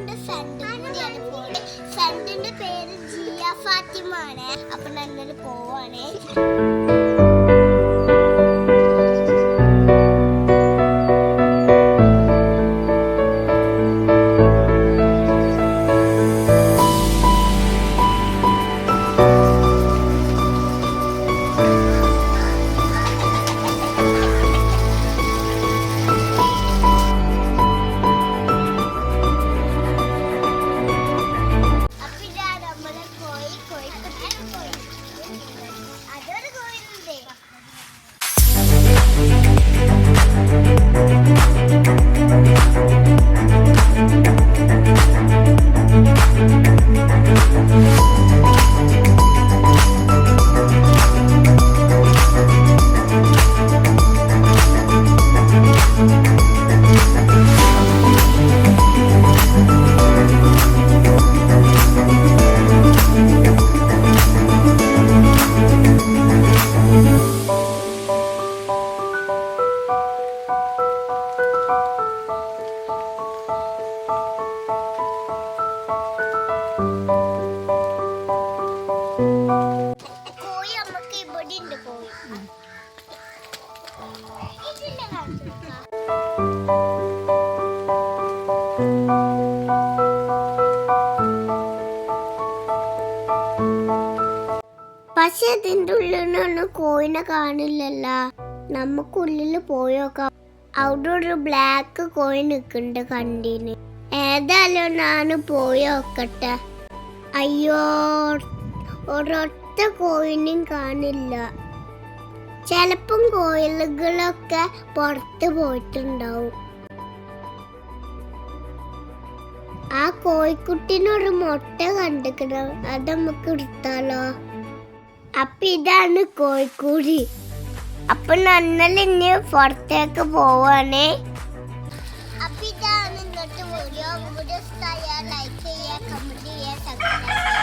ഉണ്ട് ഫ്രണ്ട് കൂടിയാണ് പോകുന്നത് ഫ്രണ്ടിന്റെ പേര് ജിയ ഫാത്തിമ ആണ് അപ്പൊ നല്ലൊരു പോവാണേ. thank പക്ഷെ ഇതിന്റെ ഉള്ളിലൊന്നും കോയിനെ കാണില്ലല്ലോ. നമുക്കുള്ളിൽ പോയോക്കാം അവിടെ ഒരു ബ്ലാക്ക് കോയിൻ നിൽക്കുന്നുണ്ട് കണ്ടീന്. ഏതായാലും ഞാൻ പോയി നോക്കട്ടെ. അയ്യോ ഒരൊറ്റ കോയിനും കാണില്ല. ചിലപ്പം കോയിലുകളൊക്കെ പുറത്ത് പോയിട്ടുണ്ടാവും. ആ കോഴിക്കുട്ടിനൊരു മുട്ട കണ്ടിക്കണം. അത് നമുക്ക് എടുത്താലോ? അപ്പൊ ഇതാണ് കോഴിക്കൂടി. അപ്പൊ നന്നലിഞ്ഞ് പുറത്തേക്ക് പോവാണേ. അപ്പൊ ഇതാണ് വീഡിയോ. വീഡിയോ ലൈക്ക് ചെയ്യുക കമന്റ് ചെയ്യുക സബ്സ്ക്രൈബ്